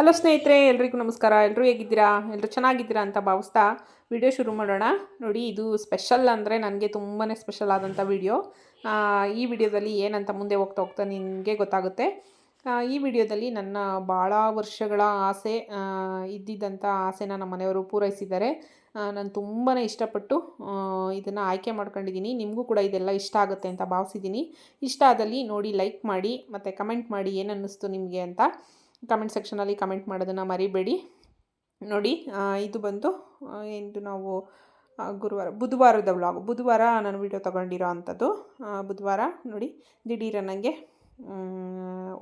Hello ಸ್ನೇಹಿತರೆ, ಎಲ್ರಿಗೂ ನಮಸ್ಕಾರ. ಎಲ್ಲರೂ ಹೇಗಿದ್ದೀರಾ? ಎಲ್ಲರೂ ಚೆನ್ನಾಗಿದ್ದೀರಾ ಅಂತ ಭಾವಿಸ್ತಾ ವಿಡಿಯೋ ಶುರು ಮಾಡೋಣ. ನೋಡಿ, ಇದು ಸ್ಪೆಷಲ್ ಅಂದರೆ ನನಗೆ ತುಂಬಾ ಸ್ಪೆಷಲ್ ಆದಂಥ ವಿಡಿಯೋ. ಈ ವಿಡಿಯೋದಲ್ಲಿ ಏನಂತ ಮುಂದೆ ಹೋಗ್ತಾ ಹೋಗ್ತಾ ನಿಮಗೆ ಗೊತ್ತಾಗುತ್ತೆ. ಈ ವಿಡಿಯೋದಲ್ಲಿ ನನ್ನ ಭಾಳ ವರ್ಷಗಳ ಆಸೆ ಇದ್ದಿದ್ದಂಥ ಆಸೆನ ನಮ್ಮ ಮನೆಯವರು ಪೂರೈಸಿದ್ದಾರೆ. ನಾನು ತುಂಬಾ ಇಷ್ಟಪಟ್ಟು ಇದನ್ನು ಆಯ್ಕೆ ಮಾಡ್ಕೊಂಡಿದ್ದೀನಿ. ನಿಮಗೂ ಕೂಡ ಇದೆಲ್ಲ ಇಷ್ಟ ಆಗುತ್ತೆ ಅಂತ ಭಾವಿಸಿದ್ದೀನಿ. ಇಷ್ಟ ಆದಲ್ಲಿ ನೋಡಿ, ಲೈಕ್ ಮಾಡಿ, ಮತ್ತು ಕಮೆಂಟ್ ಮಾಡಿ ಏನನ್ನಿಸ್ತು ನಿಮಗೆ ಅಂತ. ಕಮೆಂಟ್ ಸೆಕ್ಷನಲ್ಲಿ ಕಮೆಂಟ್ ಮಾಡೋದನ್ನು ಮರಿಬೇಡಿ. ನೋಡಿ ಇದು ಬಂದು ಇಂದು ನಾವು ಗುರುವಾರ, ಬುಧವಾರದ ವ್ಲಾಗ್ ಬುಧವಾರ ನಾನು ವಿಡಿಯೋ ತೊಗೊಂಡಿರೋ ಅಂಥದ್ದು. ಬುಧವಾರ, ನೋಡಿ, ದಿಢೀರ ನನಗೆ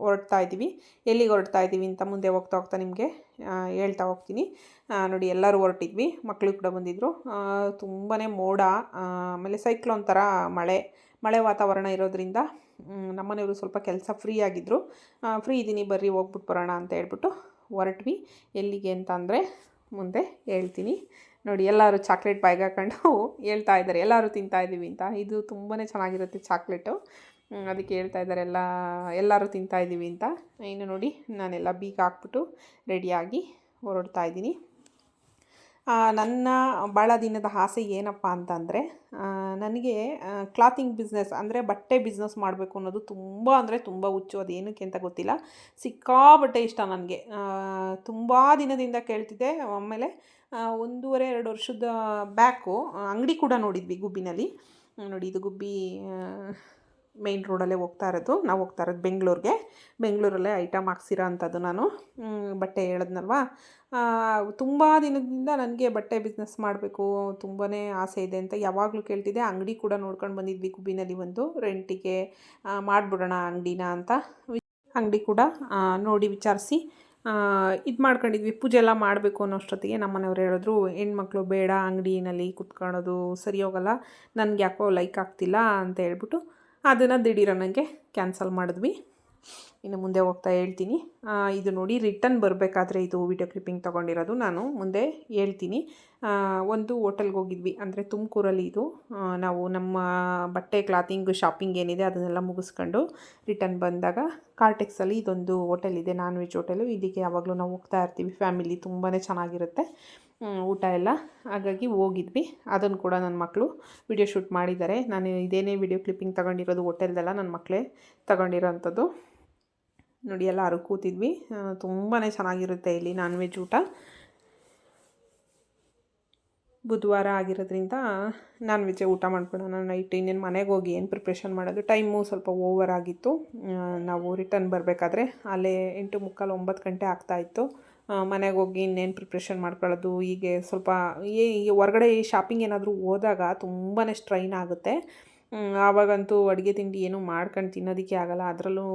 ಹೊರಡ್ತಾ ಇದ್ದೀವಿ. ಎಲ್ಲಿಗೆ ಹೊರಡ್ತಾ ಇದ್ದೀವಿ ಅಂತ ಮುಂದೆ ಹೋಗ್ತಾ ಹೋಗ್ತಾ ನಿಮಗೆ ಹೇಳ್ತಾ ಹೋಗ್ತೀನಿ. ನೋಡಿ, ಎಲ್ಲರೂ ಹೊರಟಿದ್ವಿ. ಮಕ್ಕಳು ಕೂಡ ಬಂದಿದ್ದರು ತುಂಬಾ ಮೋಡ ಆಮೇಲೆ ಸೈಕ್ಲೋನ್ ಥರ ಮಳೆ ಮಳೆ ವಾತಾವರಣ ಇರೋದ್ರಿಂದ ನಮ್ಮನೆಯವರು ಸ್ವಲ್ಪ ಕೆಲಸ ಫ್ರೀ ಆಗಿದ್ದರು ಫ್ರೀ ಇದ್ದೀನಿ ಬರ್ರಿ ಹೋಗ್ಬಿಟ್ಟು ಬರೋಣ ಅಂತ ಹೇಳ್ಬಿಟ್ಟು ಹೊರಟ್ವಿ. ಎಲ್ಲಿಗೆ ಅಂತ ಅಂದರೆ ಮುಂದೆ ಹೇಳ್ತೀನಿ. ನೋಡಿ, ಎಲ್ಲರೂ ಚಾಕ್ಲೇಟ್ ಬಾಯ್ಗೆ ಹಾಕೊಂಡು ಹೇಳ್ತಾ ಇದ್ದಾರೆ. ಎಲ್ಲರೂ ತಿಂತಾ ಇದ್ದೀವಿ ಅಂತ. ಇದು ತುಂಬಾ ಚೆನ್ನಾಗಿರುತ್ತೆ ಚಾಕ್ಲೇಟು ಅದಕ್ಕೆ ಹೇಳ್ತಾ ಇದ್ದಾರೆ ಎಲ್ಲ, ಎಲ್ಲರೂ ತಿಂತಾ ಇದ್ದೀವಿ ಅಂತ. ಇನ್ನು ನೋಡಿ, ನಾನೆಲ್ಲ ಬೀಗ ಹಾಕ್ಬಿಟ್ಟು ರೆಡಿಯಾಗಿ ಹೊರಡ್ತಾ ಇದ್ದೀನಿ ನನ್ನ ಭಾಳ ದಿನದ ಆಸೆ ಏನಪ್ಪ ಅಂತಂದರೆ ನನಗೆ ಕ್ಲಾತಿಂಗ್ ಬಿಸ್ನೆಸ್ ಅಂದರೆ ಬಟ್ಟೆ ಬಿಸ್ನೆಸ್ ಮಾಡಬೇಕು ಅನ್ನೋದು ತುಂಬ ಅಂದರೆ ತುಂಬ ಹುಚ್ಚು. ಅದು ಏನಕ್ಕೆ ಅಂತ ಗೊತ್ತಿಲ್ಲ. ಸಿಕ್ಕಾಬಟ್ಟೆ ಇಷ್ಟ ನನಗೆ. ತುಂಬ ದಿನದಿಂದ ಕೇಳ್ತಿದ್ದೆ. ಆಮೇಲೆ ಒಂದೂವರೆ, ಎರಡು ವರ್ಷದ ಬ್ಯಾಕು ಅಂಗಡಿ ಕೂಡ ನೋಡಿದ್ವಿ ಗುಬ್ಬಿನಲ್ಲಿ. ನೋಡಿ, ಇದು ಗುಬ್ಬಿ ಮೇಯ್ನ್ ರೋಡಲ್ಲೇ ಹೋಗ್ತಾ ಇರೋದು. ನಾವು ಹೋಗ್ತಾ ಇರೋದು ಬೆಂಗಳೂರಿಗೆ. ಬೆಂಗಳೂರಲ್ಲೇ ಐಟಮ್ ಹಾಕ್ಸಿರೋ ಅಂಥದ್ದು ನಾನು. ಬಟ್ಟೆ ಹೇಳಿದ್ನಲ್ವಾ? ತುಂಬ ದಿನದಿಂದ ನನಗೆ ಬಟ್ಟೆ ಬಿಸ್ನೆಸ್ ಮಾಡಬೇಕು ತುಂಬಾ ಆಸೆ ಇದೆ ಅಂತ ಯಾವಾಗಲೂ ಕೇಳ್ತಿದ್ದೆ. ಅಂಗಡಿ ಕೂಡ ನೋಡ್ಕೊಂಡು ಬಂದಿದ್ವಿ ಗುಬ್ಬಿನಲ್ಲಿ ಒಂದು. ರೆಂಟಿಗೆ ಮಾಡಿಬಿಡೋಣ ಅಂಗಡಿನ ಅಂತ. ಅಂಗಡಿ ಕೂಡ ನೋಡಿ ವಿಚಾರಿಸಿ. ಇದು ಮಾಡ್ಕೊಂಡಿದ್ವಿ. ಪೂಜೆ ಎಲ್ಲ ಮಾಡಬೇಕು ಅನ್ನೋಷ್ಟೊತ್ತಿಗೆ ನಮ್ಮ ಮನೆಯವ್ರು ಹೇಳಿದ್ರು, ಹೆಣ್ಮಕ್ಳು ಬೇಡ ಅಂಗಡಿನಲ್ಲಿ ಕುತ್ಕೊಳ್ಳೋದು ಸರಿ ಹೋಗಲ್ಲ. ನನಗೆ ಯಾಕೋ ಲೈಕ್ ಆಗ್ತಿಲ್ಲ ಅಂತ ಹೇಳ್ಬಿಟ್ಟು ಅದನ್ನು ದಿಢೀರ ನನಗೆ ಕ್ಯಾನ್ಸಲ್ ಮಾಡಿದ್ವಿ. ಇನ್ನು ಮುಂದೆ ಹೋಗ್ತಾ ಹೇಳ್ತೀನಿ. ಇದು ನೋಡಿ ರಿಟರ್ನ್ ಬರಬೇಕಾದ್ರೆ ಇದು ವಿಡಿಯೋ ಕ್ಲಿಪ್ಪಿಂಗ್ ತೊಗೊಂಡಿರೋದು. ನಾನು ಮುಂದೆ ಹೇಳ್ತೀನಿ. ಒಂದು ಹೋಟೆಲ್ಗೆ ಹೋಗಿದ್ವಿ. ಅಂದರೆ ತುಮಕೂರಲ್ಲಿ ಇದು. ನಾವು ನಮ್ಮ ಬಟ್ಟೆ ಕ್ಲಾತಿಂಗ್ ಶಾಪಿಂಗ್ ಏನಿದೆ ಅದನ್ನೆಲ್ಲ ಮುಗಿಸ್ಕೊಂಡು ರಿಟರ್ನ್ ಬಂದಾಗ ಕಾರ್ಟೆಕ್ಸಲ್ಲಿ ಇದೊಂದು ಹೋಟೆಲ್ ಇದೆ ನಾನ್ ವೆಜ್ ಹೋಟೆಲು ಇಲ್ಲಿಗೆ ಯಾವಾಗಲೂ ನಾವು ಹೋಗ್ತಾ ಇರ್ತೀವಿ. ಫ್ಯಾಮಿಲಿ ತುಂಬಾ ಚೆನ್ನಾಗಿರುತ್ತೆ. ಊಟ ಎಲ್ಲ ಹಾಗಾಗಿ ಹೋಗಿದ್ವಿ. ಅದನ್ನು ಕೂಡ ನನ್ನ ಮಕ್ಕಳು ವಿಡಿಯೋ ಶೂಟ್ ಮಾಡಿದ್ದಾರೆ. ನಾನು ಇದೇನೇ ವಿಡಿಯೋ ಕ್ಲಿಪ್ಪಿಂಗ್ ತಗೊಂಡಿರೋದು ಹೋಟೆಲ್ದೆಲ್ಲ ನನ್ನ ಮಕ್ಕಳೇ ತಗೊಂಡಿರೋ ಅಂಥದ್ದು ನೋಡಿ, ಎಲ್ಲರೂ ಕೂತಿದ್ವಿ. ತುಂಬಾ ಚೆನ್ನಾಗಿರುತ್ತೆ ಇಲ್ಲಿ ನಾನ್ ವೆಜ್ ಊಟ. ಬುಧವಾರ ಆಗಿರೋದ್ರಿಂದ ನಾನ್ ವೆಜ್ ಊಟ ಮಾಡ್ಕೊಳ್ಳೋಣ ನೈಟ್ ಇನ್ನೇನು ಮನೆಗೆ ಹೋಗಿ ಏನು ಪ್ರಿಪ್ರೇಷನ್ ಮಾಡೋದು ಟೈಮು ಸ್ವಲ್ಪ ಓವರ್ ಆಗಿತ್ತು. ನಾವು ರಿಟರ್ನ್ ಬರಬೇಕಾದ್ರೆ ಅಲ್ಲೇ ಎಂಟು ಮುಕ್ಕಾಲು ಒಂಬತ್ತು ಗಂಟೆ ಆಗ್ತಾಯಿತ್ತು ಮನೆಗೆ ಹೋಗಿ ಇನ್ನೇನು ಪ್ರಿಪ್ರೇಷನ್ ಮಾಡ್ಕೊಳ್ಳೋದು, ಹೀಗೆ ಸ್ವಲ್ಪ ಏ ಈ ಹೊರಗಡೆ ಶಾಪಿಂಗ್ ಏನಾದರೂ ಹೋದಾಗ ತುಂಬಾ ಸ್ಟ್ರೈನ್ ಆಗುತ್ತೆ. ಆವಾಗಂತೂ ಅಡುಗೆ ತಿಂಡಿ ಏನೂ ಮಾಡ್ಕೊಂಡು ತಿನ್ನೋದಕ್ಕೆ ಆಗಲ್ಲ. ಅದರಲ್ಲೂ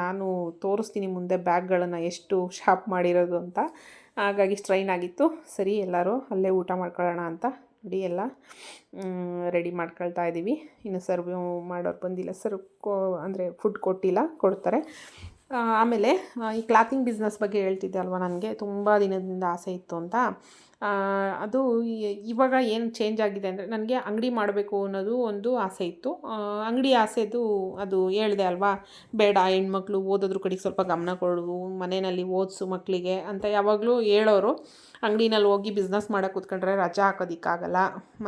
ನಾನು ತೋರಿಸ್ತೀನಿ ಮುಂದೆ ಬ್ಯಾಗ್ಗಳನ್ನು ಎಷ್ಟು ಶಾಪ್ ಮಾಡಿರೋದು ಅಂತ. ಹಾಗಾಗಿ ಸ್ಟ್ರೈನ್ ಆಗಿತ್ತು. ಸರಿ, ಎಲ್ಲರೂ ಅಲ್ಲೇ ಊಟ ಮಾಡ್ಕೊಳ್ಳೋಣ ಅಂತ ನೋಡಿ ಎಲ್ಲ ರೆಡಿ ಮಾಡ್ಕೊಳ್ತಾ ಇದ್ದೀವಿ ಇನ್ನು ಸರ್ವ್ ಮಾಡೋರು ಬಂದಿಲ್ಲ. ಸರ್ ಕೊ, ಅಂದರೆ ಫುಡ್ ಕೊಟ್ಟಿಲ್ಲ, ಕೊಡ್ತಾರೆ. ಆಮೇಲೆ ಈ ಕ್ಲಾತಿಂಗ್ ಬಿಸ್ನೆಸ್ ಬಗ್ಗೆ ಹೇಳ್ತಿದ್ದೆ ಅಲ್ವಾ ನನಗೆ? ತುಂಬ ದಿನದಿಂದ ಆಸೆ ಇತ್ತು ಅಂತ. ಅದು ಇವಾಗ ಏನು ಚೇಂಜ್ ಆಗಿದೆ ಅಂದರೆ ನನಗೆ ಅಂಗಡಿ ಮಾಡಬೇಕು ಅನ್ನೋದು ಒಂದು ಆಸೆ ಇತ್ತು. ಅಂಗಡಿ ಆಸೆದು ಅದು ಹೇಳಿದೆ ಅಲ್ವಾ? ಬೇಡ, ಹೆಣ್ಮಕ್ಳು ಓದೋದ್ರ ಕಡೆಗೆ ಸ್ವಲ್ಪ ಗಮನ ಕೊಡು, ಮನೆಯಲ್ಲಿ ಓದಿಸು ಮಕ್ಕಳಿಗೆ ಅಂತ ಯಾವಾಗಲೂ ಹೇಳೋರು. ಅಂಗಡಿನಲ್ಲಿ ಹೋಗಿ ಬಿಸ್ನೆಸ್ ಮಾಡೋಕೆ ಕೂತ್ಕೊಂಡ್ರೆ ರಜಾ ಹಾಕೋದಕ್ಕಾಗಲ್ಲ.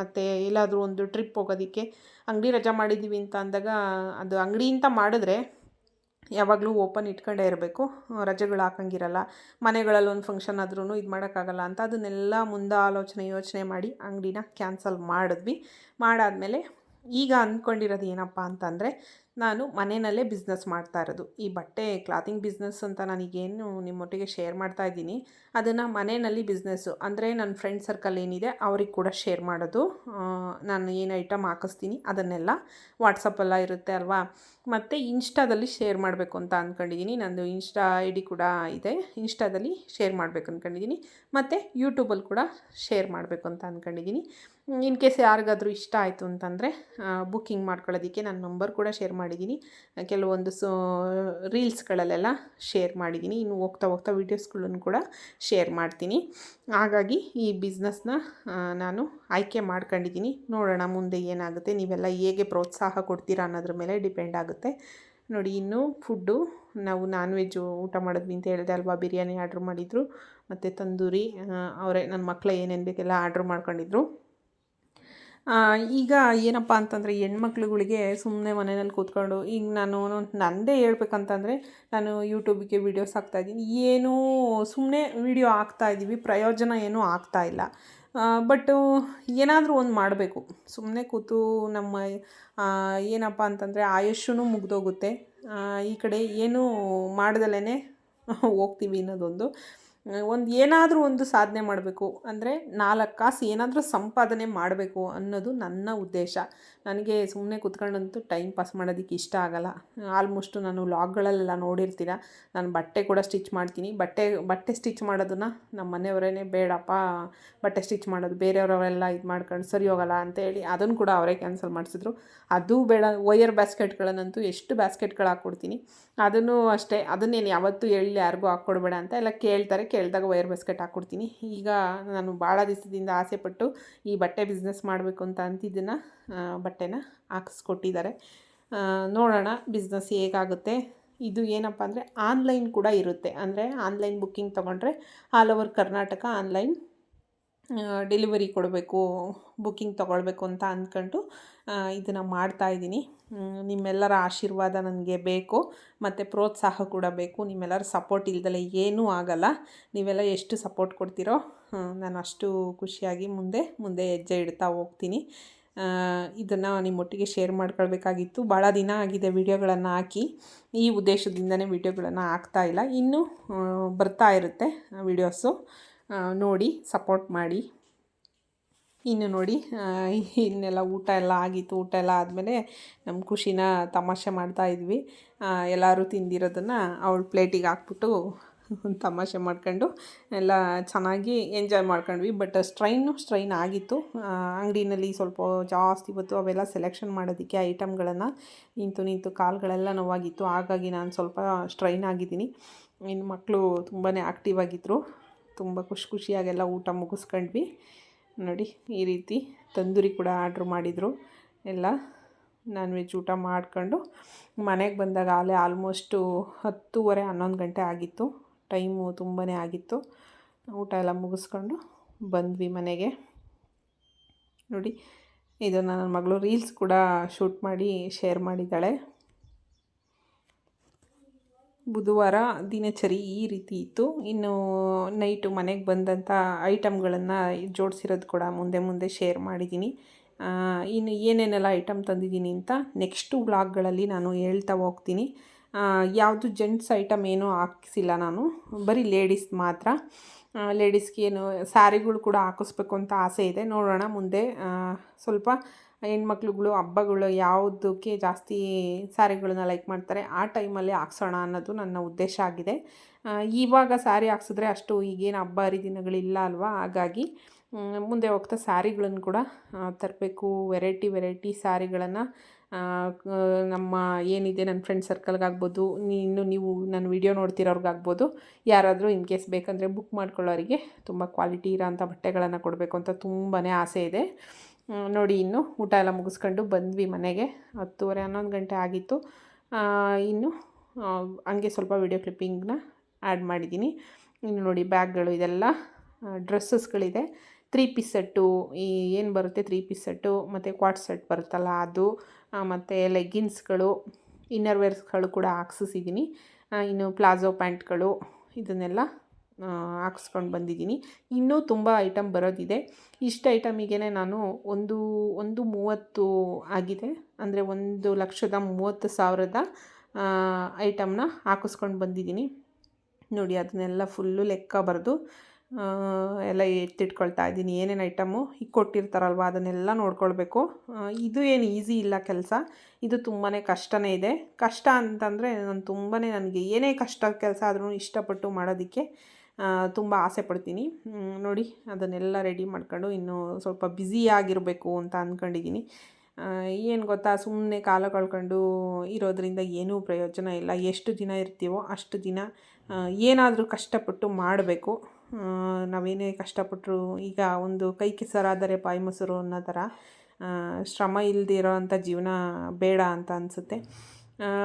ಮತ್ತು ಎಲ್ಲಾದರೂ ಒಂದು ಟ್ರಿಪ್ ಹೋಗೋದಕ್ಕೆ ಅಂಗಡಿ ರಜಾ ಮಾಡಿದ್ದೀವಿ ಅಂತ ಅಂದಾಗ, ಅದು ಅಂಗಡಿ ಅಂತ ಮಾಡಿದ್ರೆ ಯಾವಾಗಲೂ ಓಪನ್ ಇಟ್ಕೊಂಡೇ ಇರಬೇಕು. ರಜೆಗಳು ಹಾಕಂಗಿರಲ್ಲ. ಮನೆಗಳಲ್ಲಿ ಒಂದು ಫಂಕ್ಷನ್ ಆದ್ರೂ ಇದು ಮಾಡೋಕ್ಕಾಗಲ್ಲ ಅಂತ ಅದನ್ನೆಲ್ಲ ಮುಂದೆ ಆಲೋಚನೆ, ಯೋಚನೆ ಮಾಡಿ ಅಂಗಡಿನ ಕ್ಯಾನ್ಸಲ್ ಮಾಡಿದ್ವಿ. ಮಾಡಾದಮೇಲೆ ಈಗ ಅಂದ್ಕೊಂಡಿರೋದು ಏನಪ್ಪ ಅಂತಂದರೆ, ನಾನು ಮನೆಯಲ್ಲೇ ಬಿಸ್ನೆಸ್ ಮಾಡ್ತಾ ಇರೋದು. ಈ ಬಟ್ಟೆ ಕ್ಲಾತಿಂಗ್ ಬಿಸ್ನೆಸ್ ಅಂತ ನನಗೇನು ನಿಮ್ಮೊಟ್ಟಿಗೆ ಶೇರ್ ಮಾಡ್ತಾ ಇದ್ದೀನಿ. ಅದನ್ನು ಮನೆಯಲ್ಲಿ ಬಿಸ್ನೆಸ್ಸು ಅಂದರೆ ನನ್ನ ಫ್ರೆಂಡ್ ಸರ್ಕಲ್ ಏನಿದೆ ಅವ್ರಿಗೆ ಕೂಡ ಶೇರ್ ಮಾಡೋದು. ನಾನು ಏನು ಐಟಮ್ ಹಾಕಿಸ್ತೀನಿ ಅದನ್ನೆಲ್ಲ ವಾಟ್ಸಪ್ಪೆಲ್ಲ ಇರುತ್ತೆ ಅಲ್ವಾ? ಮತ್ತು ಇನ್ಸ್ಟಾದಲ್ಲಿ ಶೇರ್ ಮಾಡಬೇಕು ಅಂತ ಅಂದ್ಕೊಂಡಿದ್ದೀನಿ ನಂದು ಇನ್ಸ್ಟಾ ಐ ಡಿ ಕೂಡ ಇದೆ. ಇನ್ಸ್ಟಾದಲ್ಲಿ ಶೇರ್ ಮಾಡಬೇಕು ಅಂದ್ಕೊಂಡಿದ್ದೀನಿ ಮತ್ತು ಯೂಟ್ಯೂಬಲ್ಲಿ ಕೂಡ ಶೇರ್ ಮಾಡಬೇಕು ಅಂತ ಅಂದ್ಕೊಂಡಿದ್ದೀನಿ ಇನ್ ಕೇಸ್ ಯಾರಿಗಾದರೂ ಇಷ್ಟ ಆಯಿತು ಅಂತಂದರೆ ಬುಕ್ಕಿಂಗ್ ಮಾಡ್ಕೊಳ್ಳೋದಕ್ಕೆ ನನ್ನ ನಂಬರ್ ಕೂಡ ಶೇರ್ ಮಾಡಿದ್ದೀನಿ ಕೆಲವೊಂದು ಸೋ, ರೀಲ್ಸ್ಗಳಲ್ಲೆಲ್ಲ ಶೇರ್ ಮಾಡಿದ್ದೀನಿ ಇನ್ನು ಹೋಗ್ತಾ ಹೋಗ್ತಾ ವೀಡಿಯೋಸ್ಗಳನ್ನು ಕೂಡ ಶೇರ್ ಮಾಡ್ತೀನಿ. ಹಾಗಾಗಿ ಈ ಬಿಸ್ನೆಸ್ನ ನಾನು ಆಯ್ಕೆ ಮಾಡ್ಕೊಂಡಿದ್ದೀನಿ ನೋಡೋಣ ಮುಂದೆ ಏನಾಗುತ್ತೆ. ನೀವೆಲ್ಲ ಹೇಗೆ ಪ್ರೋತ್ಸಾಹ ಕೊಡ್ತೀರಾ ಅನ್ನೋದ್ರ ಮೇಲೆ ಡಿಪೆಂಡ್ ಆಗುತ್ತೆ. ನೋಡಿ, ಇನ್ನು ಫುಡ್ಡು ನಾವು ನಾನ್ ವೆಜ್ಜು ಊಟ ಮಾಡಿದ್ವಿ ಅಂತ ಹೇಳಿದೆ ಅಲ್ವಾ? ಬಿರಿಯಾನಿ ಆರ್ಡ್ರ್ ಮಾಡಿದರು. ಮತ್ತು ತಂದೂರಿ ಅವರೇ ನನ್ನ ಮಕ್ಕಳು ಏನೇನು ಬೇಕೆಲ್ಲ ಆರ್ಡ್ರ್ ಮಾಡ್ಕೊಂಡಿದ್ರು. ಈಗ ಏನಪ್ಪ ಅಂತಂದರೆ, ಹೆಣ್ಮಕ್ಳುಗಳಿಗೆ ಸುಮ್ಮನೆ ಮನೆಯಲ್ಲಿ ಕೂತ್ಕೊಂಡು, ಈಗ ನಾನು ನನ್ನದೇ ಹೇಳ್ಬೇಕಂತಂದರೆ, ನಾನು ಯೂಟ್ಯೂಬಿಗೆ ವೀಡಿಯೋಸ್ ಹಾಕ್ತಾಯಿದ್ದೀನಿ ಏನೂ ಸುಮ್ಮನೆ ವೀಡಿಯೋ ಹಾಕ್ತಾಯಿದ್ದೀವಿ ಪ್ರಯೋಜನ ಏನೂ ಆಗ್ತಾಯಿಲ್ಲ ಬಟ್ಟು ಏನಾದರೂ ಒಂದು ಮಾಡಬೇಕು. ಸುಮ್ಮನೆ ಕೂತು ನಮ್ಮ ಏನಪ್ಪ ಅಂತಂದರೆ ಆಯುಷ್ಯೂ ಮುಗಿದೋಗುತ್ತೆ. ಈ ಕಡೆ ಏನೂ ಮಾಡ್ದಲೇ ಹೋಗ್ತೀವಿ ಅನ್ನೋದೊಂದು. ಒಂದು ಏನಾದರೂ ಒಂದು ಸಾಧನೆ ಮಾಡಬೇಕು. ಅಂದರೆ ನಾಲ್ಕು ಕಾಸು ಏನಾದರೂ ಸಂಪಾದನೆ ಮಾಡಬೇಕು ಅನ್ನೋದು ನನ್ನ ಉದ್ದೇಶ. ನನಗೆ ಸುಮ್ಮನೆ ಕುತ್ಕೊಂಡಂತೂ ಟೈಮ್ ಪಾಸ್ ಮಾಡೋದಕ್ಕೆ ಇಷ್ಟ ಆಗಲ್ಲ. ಆಲ್ಮೋಸ್ಟು ನಾನು ಲಾಗ್ಗಳಲ್ಲೆಲ್ಲ ನೋಡಿರ್ತೀರ? ನಾನು ಬಟ್ಟೆ ಕೂಡ ಸ್ಟಿಚ್ ಮಾಡ್ತೀನಿ. ಬಟ್ಟೆ ಬಟ್ಟೆ ಸ್ಟಿಚ್ ಮಾಡೋದನ್ನು ನಮ್ಮ ಮನೆಯವರೇ ಬೇಡಪ್ಪ. ಬಟ್ಟೆ ಸ್ಟಿಚ್ ಮಾಡೋದು ಬೇರೆಯವರವರೆಲ್ಲ ಇದು ಮಾಡ್ಕೊಂಡು ಸರಿ ಹೋಗಲ್ಲ ಅಂತೇಳಿ ಅದನ್ನು ಕೂಡ ಅವರೇ ಕ್ಯಾನ್ಸಲ್ ಮಾಡಿಸಿದ್ರು. ಅದು ಬೇಡ ವಯರ್ ಬ್ಯಾಸ್ಕೆಟ್ಗಳನ್ನಂತೂ ಎಷ್ಟು ಬ್ಯಾಸ್ಕೆಟ್ಗಳು ಹಾಕ್ಕೊಡ್ತೀನಿ. ಅದನ್ನು ಅಷ್ಟೇ. ಅದನ್ನೇನು ಯಾವತ್ತೂ ಹೇಳಿ ಯಾರಿಗೂ ಹಾಕ್ಕೊಡ್ಬೇಡ ಅಂತ ಎಲ್ಲ ಕೇಳ್ತಾರೆ. ಕೇಳಿದಾಗ ವೈರ್ ಬಾಸ್ಕೆಟ್ ಹಾಕ್ಕೊಡ್ತೀನಿ. ಈಗ ನಾನು ಭಾಳ ದಿವಸದಿಂದ ಆಸೆಪಟ್ಟು ಈ ಬಟ್ಟೆ ಬಿಸ್ನೆಸ್ ಮಾಡಬೇಕು ಅಂತ ಅಂತಿದ್ದನ್ನು ಬಟ್ಟೆನ ಹಾಕಿಸ್ಕೊಟ್ಟಿದ್ದಾರೆ. ನೋಡೋಣ ಬಿಸ್ನೆಸ್ ಹೇಗಾಗುತ್ತೆ. ಇದು ಏನಪ್ಪ ಅಂದರೆ ಆನ್ಲೈನ್ ಕೂಡ ಇರುತ್ತೆ. ಅಂದರೆ ಆನ್ಲೈನ್ ಬುಕ್ಕಿಂಗ್ ತೊಗೊಂಡ್ರೆ all over Karnataka online delivery ಕೊಡಬೇಕು ಬುಕ್ಕಿಂಗ್ ತೊಗೊಳ್ಬೇಕು ಅಂತ ಅಂದ್ಕೊಂಡು ಇದನ್ನು ಮಾಡ್ತಾಯಿದ್ದೀನಿ ನಿಮ್ಮೆಲ್ಲರ ಆಶೀರ್ವಾದ ನನಗೆ ಬೇಕು. ಮತ್ತು ಪ್ರೋತ್ಸಾಹ ಕೂಡ ಬೇಕು. ನಿಮ್ಮೆಲ್ಲರ ಸಪೋರ್ಟ್ ಇಲ್ದಲೆ ಏನೂ ಆಗಲ್ಲ. ನೀವೆಲ್ಲ ಎಷ್ಟು ಸಪೋರ್ಟ್ ಕೊಡ್ತೀರೋ ನಾನು ಅಷ್ಟು ಖುಷಿಯಾಗಿ ಮುಂದೆ ಮುಂದೆ ಹೆಜ್ಜೆ ಇಡ್ತಾ ಹೋಗ್ತೀನಿ. ಇದನ್ನು ನಿಮ್ಮೊಟ್ಟಿಗೆ ಶೇರ್ ಮಾಡ್ಕೊಳ್ಬೇಕಾಗಿತ್ತು. ಭಾಳ ದಿನ ಆಗಿದೆ ವಿಡಿಯೋಗಳನ್ನು ಹಾಕಿ. ಈ ಉದ್ದೇಶದಿಂದನೇ ವಿಡಿಯೋಗಳನ್ನು ಹಾಕ್ತಾ ಇಲ್ಲ. ಇನ್ನೂ ಬರ್ತಾ ಇರುತ್ತೆ ವಿಡಿಯೋಸು ನೋಡಿ ಸಪೋರ್ಟ್ ಮಾಡಿ. ಇನ್ನು ನೋಡಿ ಇನ್ನೆಲ್ಲ ಊಟ ಎಲ್ಲ ಆಗಿತ್ತು, ಊಟ ಎಲ್ಲ ಆದಮೇಲೆ ನಮ್ಮ ಖುಷಿನ ತಮಾಷೆ ಮಾಡ್ತಾ ಇದ್ವಿ. ಎಲ್ಲರೂ ತಿಂದಿರೋದನ್ನು ಅವಳ ಪ್ಲೇಟಿಗೆ ಹಾಕ್ಬಿಟ್ಟು ತಮಾಷೆ ಮಾಡ್ಕೊಂಡು ಎಲ್ಲ ಚೆನ್ನಾಗಿ ಎಂಜಾಯ್ ಮಾಡ್ಕೊಂಡ್ವಿ. ಬಟ್ ಸ್ಟ್ರೈನು ಸ್ಟ್ರೈನ್ ಆಗಿತ್ತು. ಅಂಗಡಿನಲ್ಲಿ ಸ್ವಲ್ಪ ಜಾಸ್ತಿ ಹೊತ್ತು ಅವೆಲ್ಲ ಸೆಲೆಕ್ಷನ್ ಮಾಡೋದಕ್ಕೆ ಐಟಮ್ಗಳನ್ನು ನಿಂತು ನಿಂತು ಕಾಲುಗಳೆಲ್ಲ ನೋವಾಗಿತ್ತು. ಹಾಗಾಗಿ ನಾನು ಸ್ವಲ್ಪ ಸ್ಟ್ರೈನ್ ಆಗಿದ್ದೀನಿ. ಇನ್ನು ಮಕ್ಕಳು ತುಂಬಾ ಆ್ಯಕ್ಟಿವ್ ಆಗಿದ್ದರು ತುಂಬ ಖುಷಿ ಖುಷಿಯಾಗೆಲ್ಲ ಊಟ ಮುಗಿಸ್ಕೊಂಡ್ವಿ. ನೋಡಿ, ಈ ರೀತಿ ತಂದೂರಿ ಕೂಡ ಆರ್ಡ್ರ್ ಮಾಡಿದರು. ಎಲ್ಲ ನಾನ್ ವೆಜ್ ಊಟ ಮಾಡ್ಕೊಂಡು ಮನೆಗೆ ಬಂದಾಗ ಅಲ್ಲೇ ಆಲ್ಮೋಸ್ಟು ಹತ್ತೂವರೆ, ಹನ್ನೊಂದು ಗಂಟೆ ಆಗಿತ್ತು. ಟೈಮು ತುಂಬಾ ಆಗಿತ್ತು. ಊಟ ಎಲ್ಲ ಮುಗಿಸ್ಕೊಂಡು ಬಂದ್ವಿ ಮನೆಗೆ. ನೋಡಿ ಇದು ನನ್ನ ಮಗಳು ರೀಲ್ಸ್ ಕೂಡ ಶೂಟ್ ಮಾಡಿ ಶೇರ್ ಮಾಡಿದ್ದಾಳೆ. ಬುಧವಾರ ದಿನಚರಿ ಈ ರೀತಿ ಇತ್ತು. ಇನ್ನು ನೈಟು ಮನೆಗೆ ಬಂದಂಥ ಐಟಮ್ಗಳನ್ನು ಜೋಡಿಸಿರೋದು ಕೂಡ ಮುಂದೆ ಮುಂದೆ ಶೇರ್ ಮಾಡಿದ್ದೀನಿ ಇನ್ನು ಏನೇನೆಲ್ಲ ಐಟಮ್ ತಂದಿದ್ದೀನಿ ಅಂತ ನೆಕ್ಸ್ಟು ಬ್ಲಾಗ್ಗಳಲ್ಲಿ ನಾನು ಹೇಳ್ತಾ ಹೋಗ್ತೀನಿ. ಯಾವುದು ಜೆಂಟ್ಸ್ ಐಟಮ್ ಏನೂ ಹಾಕಿಸಿಲ್ಲ ನಾನು. ಬರೀ ಲೇಡೀಸ್ ಮಾತ್ರ. ಲೇಡೀಸ್ಗೆ ಏನು ಸ್ಯಾರಿಗಳು ಕೂಡ ಹಾಕಿಸ್ಬೇಕು ಅಂತ ಆಸೆ ಇದೆ. ನೋಡೋಣ ಮುಂದೆ. ಸ್ವಲ್ಪ ಹೆಣ್ಮಕ್ಳುಗಳು, ಹಬ್ಬಗಳು ಯಾವುದಕ್ಕೆ ಜಾಸ್ತಿ ಸ್ಯಾರಿಗಳನ್ನ ಲೈಕ್ ಮಾಡ್ತಾರೆ, ಆ ಟೈಮಲ್ಲಿ ಹಾಕ್ಸೋಣ ಅನ್ನೋದು ನನ್ನ ಉದ್ದೇಶ ಆಗಿದೆ. ಇವಾಗ ಸ್ಯಾರಿ ಹಾಕ್ಸಿದ್ರೆ ಅಷ್ಟು ಈಗೇನು ಹಬ್ಬ ಹರಿದಿನಗಳಿಲ್ಲ ಅಲ್ವಾ? ಹಾಗಾಗಿ ಮುಂದೆ ಹೋಗ್ತಾ ಸ್ಯಾರಿಗಳನ್ನು ಕೂಡ ತರಬೇಕು. ವೆರೈಟಿ ವೆರೈಟಿ ಸ್ಯಾರಿಗಳನ್ನು ನಮ್ಮ ಏನಿದೆ ನನ್ನ ಫ್ರೆಂಡ್ ಸರ್ಕಲ್ಗಾಗ್ಬೋದು ಇನ್ನು ನೀವು ನನ್ನ ವಿಡಿಯೋ ನೋಡ್ತಿರೋರ್ಗಾಗ್ಬೋದು ಯಾರಾದರೂ ಇನ್ ಕೇಸ್ ಬೇಕಂದರೆ ಬುಕ್ ಮಾಡ್ಕೊಳ್ಳೋರಿಗೆ ತುಂಬ ಕ್ವಾಲಿಟಿ ಇರೋಂಥ ಬಟ್ಟೆಗಳನ್ನು ಕೊಡಬೇಕು ಅಂತ ತುಂಬಾ ಆಸೆ ಇದೆ. ನೋಡಿ, ಇನ್ನು ಊಟ ಎಲ್ಲ ಮುಗಿಸ್ಕೊಂಡು ಬಂದ್ವಿ ಮನೆಗೆ. ಹತ್ತುವರೆ, ಹನ್ನೊಂದು ಗಂಟೆ ಆಗಿತ್ತು. ಇನ್ನು ಹಂಗೆ ಸ್ವಲ್ಪ ವಿಡಿಯೋ ಕ್ಲಿಪ್ಪಿಂಗ್ನ ಆ್ಯಡ್ ಮಾಡಿದ್ದೀನಿ. ಇನ್ನು ನೋಡಿ ಬ್ಯಾಗ್ಗಳು ಇದೆಲ್ಲ ಡ್ರೆಸ್ಸಸ್ಗಳಿದೆ ತ್ರೀ ಪೀಸ್ ಸೆಟ್ಟು ಈ, ಏನು ಬರುತ್ತೆ? ತ್ರೀ ಪೀಸ್ ಸೆಟ್ಟು ಮತ್ತು ಕ್ವಾಟ್ ಸೆಟ್ ಬರುತ್ತಲ್ಲ ಅದು ಮತ್ತು ಲೆಗ್ಗಿನ್ಸ್ಗಳು ಇನ್ನರ್ ವೇರ್ಸ್ಗಳು ಕೂಡ ಹಾಕ್ಸಿಸಿದ್ದೀನಿ ಇನ್ನು ಪ್ಲಾಜೋ ಪ್ಯಾಂಟ್ಗಳು, ಇದನ್ನೆಲ್ಲ ಹಾಕ್ಸ್ಕೊಂಡು ಬಂದಿದ್ದೀನಿ. ಇನ್ನೂ ತುಂಬ ಐಟಮ್ ಬರೋದಿದೆ. ಇಷ್ಟು ಐಟಮಿಗೆ ನಾನು ಒಂದು ಒಂದು ಮೂವತ್ತು ಆಗಿದೆ. ಅಂದರೆ ಒಂದು ಲಕ್ಷದ ಮೂವತ್ತು ಸಾವಿರದ ಐಟಮ್ನ ಹಾಕಿಸ್ಕೊಂಡು ಬಂದಿದ್ದೀನಿ. ನೋಡಿ, ಅದನ್ನೆಲ್ಲ ಫುಲ್ಲು ಲೆಕ್ಕ ಬರೆದು ಎಲ್ಲ ಎತ್ತಿಟ್ಕೊಳ್ತಾ ಇದ್ದೀನಿ. ಏನೇನು ಐಟಮು ಈಗ ಕೊಟ್ಟಿರ್ತಾರಲ್ವ, ಅದನ್ನೆಲ್ಲ ನೋಡ್ಕೊಳ್ಬೇಕು. ಇದು ಏನು ಈಸಿ ಇಲ್ಲ ಕೆಲಸ. ಇದು ತುಂಬಾ ಕಷ್ಟನೇ ಇದೆ. ಕಷ್ಟ ಅಂತಂದರೆ ನಾನು ತುಂಬಾ ನನಗೆ ಏನೇ ಕಷ್ಟ ಕೆಲಸ ಆದ್ರೂ ಇಷ್ಟಪಟ್ಟು ಮಾಡೋದಕ್ಕೆ ತುಂಬ ಆಸೆ ಪಡ್ತೀನಿ. ನೋಡಿ, ಅದನ್ನೆಲ್ಲ ರೆಡಿ ಮಾಡ್ಕೊಂಡು ಇನ್ನು ಸ್ವಲ್ಪ ಬ್ಯುಸಿಯಾಗಿರಬೇಕು ಅಂತ ಅಂದ್ಕೊಂಡಿದ್ದೀನಿ ಏನು ಗೊತ್ತಾ ಸುಮ್ಮನೆ ಕಾಲ ಕಳ್ಕೊಂಡು ಇರೋದರಿಂದ ಏನೂ ಪ್ರಯೋಜನ ಇಲ್ಲ. ಎಷ್ಟು ದಿನ ಇರ್ತೀವೋ ಅಷ್ಟು ದಿನ ಏನಾದರೂ ಕಷ್ಟಪಟ್ಟು ಮಾಡಬೇಕು. ನಾವೇನೇ ಕಷ್ಟಪಟ್ಟರು ಈಗ ಒಂದು ಕೈ ಕೆಸರಾದರೆ ಬಾಯಿ ಮೊಸರು ಅನ್ನೋ ಥರ ಶ್ರಮ ಇಲ್ಲದೆ ಇರೋವಂಥ ಜೀವನ ಬೇಡ ಅಂತ ಅನಿಸುತ್ತೆ.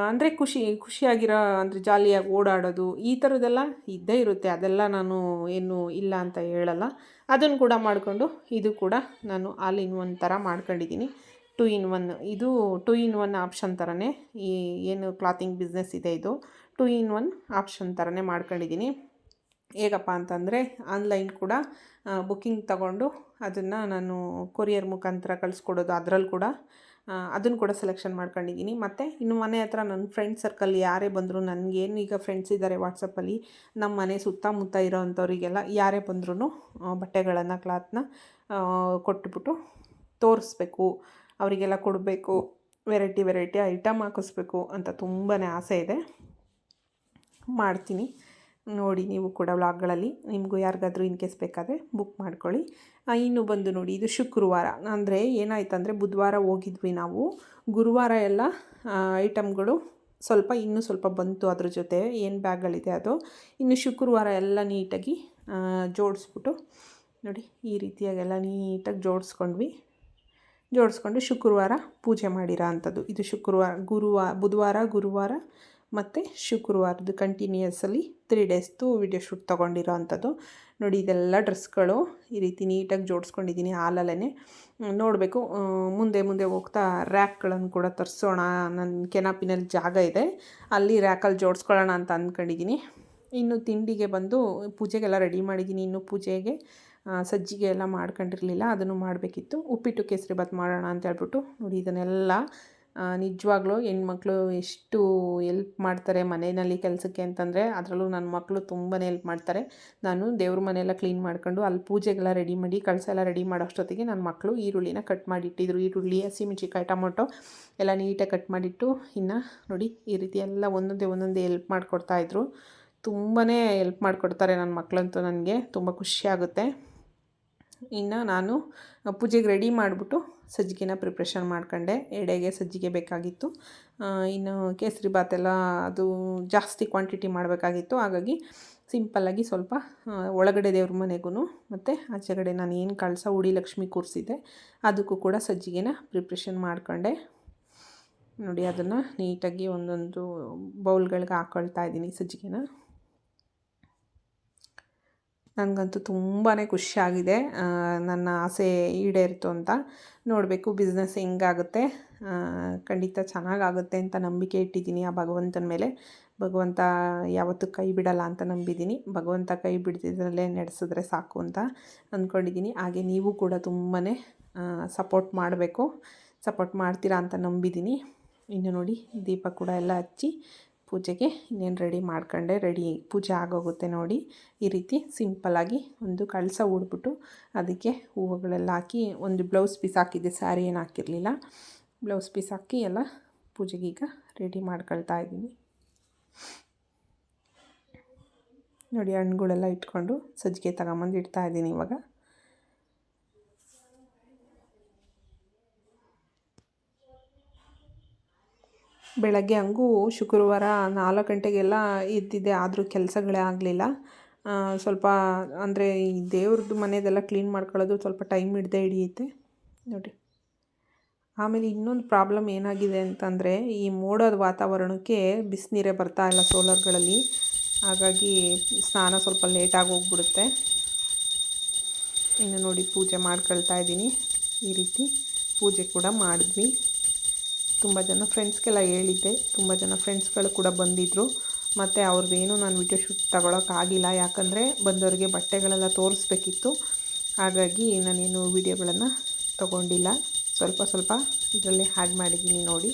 ಅಂದರೆ ಖುಷಿ, ಖುಷಿಯಾಗಿರೋ, ಅಂದರೆ ಜಾಲಿಯಾಗಿ ಓಡಾಡೋದು ಈ ಥರದ್ದೆಲ್ಲ ಇದ್ದೇ ಇರುತ್ತೆ. ಅದೆಲ್ಲ ನಾನು ಏನು ಇಲ್ಲ ಅಂತ ಹೇಳಲ್ಲ. ಅದನ್ನು ಕೂಡ ಮಾಡಿಕೊಂಡು ಇದು ಕೂಡ ನಾನು ಆಲ್ ಇನ್ ಒನ್ ಥರ ಮಾಡ್ಕೊಂಡಿದ್ದೀನಿ. ಟು ಇನ್ ಒನ್, ಇದು ಟು ಇನ್ ಒನ್ ಆಪ್ಷನ್ ಥರನೇ ಈ ಏನು ಕ್ಲಾತಿಂಗ್ ಬಿಸ್ನೆಸ್ ಇದೆ ಇದು. ಟು ಇನ್ ಒನ್ ಆಪ್ಷನ್ ಥರನೇ ಮಾಡ್ಕೊಂಡಿದ್ದೀನಿ. ಹೇಗಪ್ಪ ಅಂತಂದರೆ ಆನ್ಲೈನ್ ಕೂಡ ಬುಕ್ಕಿಂಗ್ ತಗೊಂಡು ಅದನ್ನು ನಾನು ಕೊರಿಯರ್ ಮುಖಾಂತರ ಕಳಿಸ್ಕೊಡೋದು ಅದರಲ್ಲಿ ಕೂಡ ಅದನ್ನು ಕೂಡ ಸೆಲೆಕ್ಷನ್ ಮಾಡ್ಕೊಂಡಿದ್ದೀನಿ. ಮತ್ತು ಇನ್ನು ಮನೆ ಹತ್ರ ನನ್ನ ಫ್ರೆಂಡ್ ಸರ್ಕಲ್ ಯಾರೇ ಬಂದರೂ, ನನಗೇನು ಈಗ ಫ್ರೆಂಡ್ಸ್ ಇದ್ದಾರೆ ವಾಟ್ಸಪ್ಪಲ್ಲಿ ನಮ್ಮ ಮನೆ ಸುತ್ತಮುತ್ತ ಇರೋ ಅಂಥವರಿಗೆಲ್ಲ ಯಾರೇ ಬಂದ್ರೂ ಬಟ್ಟೆಗಳನ್ನು, ಕ್ಲಾತ್ನ ಕೊಟ್ಬಿಟ್ಟು ತೋರಿಸ್ಬೇಕು. ಅವರಿಗೆಲ್ಲ ಕೊಡಬೇಕು. ವೆರೈಟಿ ವೆರೈಟಿ ಐಟಮ್ ಹಾಕಿಸ್ಬೇಕು ಅಂತ ತುಂಬಾ ಆಸೆ ಇದೆ. ಮಾಡ್ತೀನಿ. ನೋಡಿ ನೀವು ಕೂಡ ವ್ಲಾಗ್ಗಳಲ್ಲಿ ನಿಮಗೂ ಯಾರಿಗಾದರೂ ಇನ್ ಕೇಸ್ ಬೇಕಾದರೆ ಬುಕ್ ಮಾಡ್ಕೊಳ್ಳಿ. ಇನ್ನು ಬಂದು ನೋಡಿ, ಇದು ಶುಕ್ರವಾರ. ಅಂದರೆ ಏನಾಯ್ತು ಅಂದರೆ ಬುಧವಾರ ಹೋಗಿದ್ವಿ ನಾವು. ಗುರುವಾರ ಎಲ್ಲ ಐಟಮ್ಗಳು ಸ್ವಲ್ಪ ಇನ್ನೂ ಸ್ವಲ್ಪ ಬಂತು ಅದ್ರ ಜೊತೆ. ಏನು ಬ್ಯಾಗ್ಗಳಿದೆ ಅದು. ಇನ್ನು ಶುಕ್ರವಾರ ಎಲ್ಲ ನೀಟಾಗಿ ಜೋಡಿಸ್ಬಿಟ್ಟು ನೋಡಿ, ಈ ರೀತಿಯಾಗೆಲ್ಲ ನೀಟಾಗಿ ಜೋಡಿಸ್ಕೊಂಡ್ವಿ. ಜೋಡಿಸ್ಕೊಂಡು ಶುಕ್ರವಾರ ಪೂಜೆ ಮಾಡಿರೋ ಅಂಥದ್ದು. ಇದು ಶುಕ್ರವಾರ ಗುರುವಾರ ಬುಧವಾರ, ಗುರುವಾರ ಮತ್ತು ಶುಕ್ರವಾರದ್ದು ಕಂಟಿನ್ಯೂಸಲಿ ತ್ರೀ ಡೇಸ್ದು ವಿಡಿಯೋ ಶೂಟ್ ತೊಗೊಂಡಿರೋ ಅಂಥದ್ದು. ನೋಡಿ, ಇದೆಲ್ಲ ಡ್ರೆಸ್ಗಳು ಈ ರೀತಿ ನೀಟಾಗಿ ಜೋಡಿಸ್ಕೊಂಡಿದ್ದೀನಿ ಹಾಲಲ್ಲೇ ನೋಡಬೇಕು ಮುಂದೆ ಮುಂದೆ ಹೋಗ್ತಾ ರ್ಯಾಕ್ಗಳನ್ನು ಕೂಡ ತರಿಸೋಣ. ನನ್ನ ಕೆನಾಪಿನಲ್ಲಿ ಜಾಗ ಇದೆ. ಅಲ್ಲಿ ರ್ಯಾಕಲ್ಲಿ ಜೋಡಿಸ್ಕೊಳ್ಳೋಣ ಅಂತ ಅಂದ್ಕೊಂಡಿದ್ದೀನಿ. ಇನ್ನು ತಿಂಡಿಗೆ ಬಂದು ಪೂಜೆಗೆಲ್ಲ ರೆಡಿ ಮಾಡಿದ್ದೀನಿ. ಇನ್ನು ಪೂಜೆಗೆ ಸಜ್ಜಿಗೆ ಎಲ್ಲ ಮಾಡ್ಕೊಂಡಿರಲಿಲ್ಲ. ಅದನ್ನು ಮಾಡಬೇಕಿತ್ತು. ಉಪ್ಪಿಟ್ಟು ಕೇಸರಿ ಬಾತ್ ಮಾಡೋಣ ಅಂತ ಹೇಳ್ಬಿಟ್ಟು ನೋಡಿ, ಇದನ್ನೆಲ್ಲ ನಿಜವಾಗ್ಲೂ ಹೆಣ್ಮಕ್ಳು ಎಷ್ಟು ಎಲ್ಪ್ ಮಾಡ್ತಾರೆ ಮನೆಯಲ್ಲಿ ಕೆಲಸಕ್ಕೆ ಅಂತಂದರೆ ಅದರಲ್ಲೂ ನನ್ನ ಮಕ್ಕಳು ತುಂಬಾ ಎಲ್ಪ್ ಮಾಡ್ತಾರೆ. ನಾನು ದೇವ್ರ ಮನೆಯೆಲ್ಲ ಕ್ಲೀನ್ ಮಾಡ್ಕೊಂಡು ಅಲ್ಲಿ ಪೂಜೆಗೆಲ್ಲ ರೆಡಿ ಮಾಡಿ, ಕಳಸ ಎಲ್ಲ ರೆಡಿ ಮಾಡೋ ಅಷ್ಟೊತ್ತಿಗೆ ನನ್ನ ಮಕ್ಕಳು ಈರುಳ್ಳಿನ ಕಟ್ ಮಾಡಿಟ್ಟಿದ್ರು. ಈರುಳ್ಳಿ ಹಸಿಮೆಣ್ಸಿಕಾಯಿ ಟೊಮೊಟೊ ಎಲ್ಲ ನೀಟಾಗಿ ಕಟ್ ಮಾಡಿಟ್ಟು ಇನ್ನು ನೋಡಿ ಈ ರೀತಿ ಎಲ್ಲ ಒಂದೊಂದೇ ಒಂದೊಂದೇ ಎಲ್ಪ್ ಮಾಡಿಕೊಡ್ತಾಯಿದ್ರು ತುಂಬಾ ಎಲ್ಪ್ ಮಾಡಿಕೊಡ್ತಾರೆ ನನ್ನ ಮಕ್ಕಳಂತೂ ನನಗೆ, ತುಂಬ ಖುಷಿಯಾಗುತ್ತೆ ಇನ್ನು ನಾನು ಪೂಜೆಗೆ ರೆಡಿ ಮಾಡಿಬಿಟ್ಟು ಸಜ್ಜಿಗೆನ ಪ್ರಿಪ್ರೇಷನ್ ಮಾಡ್ಕೊಂಡೆ. ಎಡೆಗೆ ಸಜ್ಜಿಗೆ ಬೇಕಾಗಿತ್ತು. ಇನ್ನು ಕೇಸರಿ ಬಾತೆಲ್ಲ ಅದು ಜಾಸ್ತಿ ಕ್ವಾಂಟಿಟಿ ಮಾಡಬೇಕಾಗಿತ್ತು. ಹಾಗಾಗಿ ಸಿಂಪಲ್ಲಾಗಿ ಸ್ವಲ್ಪ ಒಳಗಡೆ ದೇವ್ರ ಮನೆಗೂ ಮತ್ತು ಆಚೆಗಡೆ ನಾನು ಏನು ಕಳಸ ಉಡಿ ಲಕ್ಷ್ಮಿ ಕೂರಿಸಿದ್ದೆ, ಅದಕ್ಕೂ ಕೂಡ ಸಜ್ಜಿಗೆನ ಪ್ರಿಪ್ರೇಷನ್ ಮಾಡ್ಕೊಂಡೆ. ನೋಡಿ, ಅದನ್ನು ನೀಟಾಗಿ ಒಂದೊಂದು ಬೌಲ್ಗಳಿಗೆ ಹಾಕ್ಕೊಳ್ತಾ ಇದ್ದೀನಿ ಸಜ್ಜಿಗೆನ. ನನಗಂತೂ ತುಂಬಾ ಖುಷಿಯಾಗಿದೆ. ನನ್ನ ಆಸೆ ಈಡೇರಿತು ಅಂತ ನೋಡಬೇಕು ಬಿಸ್ನೆಸ್ ಹೆಂಗಾಗುತ್ತೆ. ಖಂಡಿತ ಚೆನ್ನಾಗಾಗುತ್ತೆ ಅಂತ ನಂಬಿಕೆ ಇಟ್ಟಿದ್ದೀನಿ ಆ ಭಗವಂತನ ಮೇಲೆ. ಭಗವಂತ ಯಾವತ್ತೂ ಕೈ ಬಿಡಲ್ಲ ಅಂತ ನಂಬಿದ್ದೀನಿ. ಭಗವಂತ ಕೈ ಬಿಡ್ದಿದ್ರಲ್ಲೇ ನಡೆಸಿದ್ರೆ ಸಾಕು ಅಂತ ಅಂದ್ಕೊಂಡಿದ್ದೀನಿ. ಹಾಗೆ ನೀವು ಕೂಡ ತುಂಬಾ ಸಪೋರ್ಟ್ ಮಾಡಬೇಕು. ಸಪೋರ್ಟ್ ಮಾಡ್ತೀರಾ ಅಂತ ನಂಬಿದ್ದೀನಿ. ಇನ್ನು ನೋಡಿ, ದೀಪ ಕೂಡ ಎಲ್ಲ ಹಚ್ಚಿ ಪೂಜೆಗೆ ಇನ್ನೇನು ರೆಡಿ ಮಾಡ್ಕೊಂಡೆ ರೆಡಿ ಪೂಜೆ ಆಗೋಗುತ್ತೆ ನೋಡಿ. ಈ ರೀತಿ ಸಿಂಪಲ್ಲಾಗಿ ಒಂದು ಕಳಸ ಉಡ್ಬಿಟ್ಟು ಅದಕ್ಕೆ ಹೂವುಗಳೆಲ್ಲ ಹಾಕಿ, ಒಂದು ಬ್ಲೌಸ್ ಪೀಸ್ ಹಾಕಿದ್ದೆ ಸ್ಯಾರಿ ಏನು ಹಾಕಿರಲಿಲ್ಲ. ಬ್ಲೌಸ್ ಪೀಸ್ ಹಾಕಿ ಎಲ್ಲ ಪೂಜೆಗೆ ಈಗ ರೆಡಿ ಮಾಡ್ಕೊಳ್ತಾ ಇದ್ದೀನಿ. ನೋಡಿ ಹಣ್ಣುಗಳೆಲ್ಲ ಇಟ್ಕೊಂಡು ಸಜ್ಜಿಗೆ ತಗೊಂಬಂದು ಇಡ್ತಾ ಇದ್ದೀನಿ ಇವಾಗ. ಬೆಳಗ್ಗೆ ಹಂಗೂ ಶುಕ್ರವಾರ ನಾಲ್ಕು ಗಂಟೆಗೆಲ್ಲ ಇದ್ದಿದ್ದೆ, ಆದರೂ ಕೆಲಸಗಳೇ ಆಗಲಿಲ್ಲ. ಸ್ವಲ್ಪ, ಅಂದರೆ ಈ ದೇವ್ರದ್ದು ಮನೆಯದೆಲ್ಲ ಕ್ಲೀನ್ ಮಾಡ್ಕೊಳ್ಳೋದು ಸ್ವಲ್ಪ ಟೈಮ್ ಹಿಡ್ದೇ ಹಿಡಿಯುತ್ತೆ. ನೋಡಿ. ಆಮೇಲೆ ಇನ್ನೊಂದು ಪ್ರಾಬ್ಲಮ್ ಏನಾಗಿದೆ ಅಂತಂದರೆ, ಈ ಮೋಡದ ವಾತಾವರಣಕ್ಕೆ ಬಿಸಿನೀರೇ ಬರ್ತಾ ಇಲ್ಲ ಸೋಲಾರ್ಗಳಲ್ಲಿ ಹಾಗಾಗಿ ಸ್ನಾನ ಸ್ವಲ್ಪ ಲೇಟಾಗಿ ಹೋಗ್ಬಿಡುತ್ತೆ. ಇನ್ನು ನೋಡಿ ಪೂಜೆ ಮಾಡ್ಕೊಳ್ತಾ ಇದ್ದೀನಿ. ಈ ರೀತಿ ಪೂಜೆ ಕೂಡ ಮಾಡಿದ್ವಿ. ತುಂಬ ಜನ ಫ್ರೆಂಡ್ಸ್ಗೆಲ್ಲ ಹೇಳಿದ್ದೆ. ತುಂಬ ಜನ ಫ್ರೆಂಡ್ಸ್ಗಳು ಕೂಡ ಬಂದಿದ್ದರು ಮತ್ತು ಅವ್ರದ್ದೇನು ನಾನು ವಿಡಿಯೋ ಶೂಟ್ ತಗೊಳಕ್ಕಾಗಿಲ್ಲ ಯಾಕಂದರೆ ಬಂದವರಿಗೆ ಬಟ್ಟೆಗಳೆಲ್ಲ ತೋರಿಸ್ಬೇಕಿತ್ತು. ಹಾಗಾಗಿ ನಾನೇನು ವಿಡಿಯೋಗಳನ್ನು ತಗೊಂಡಿಲ್ಲ. ಸ್ವಲ್ಪ ಸ್ವಲ್ಪ ಇದರಲ್ಲಿ ಹ್ಯಾಡ್ ಮಾಡಿದ್ದೀನಿ ನೋಡಿ.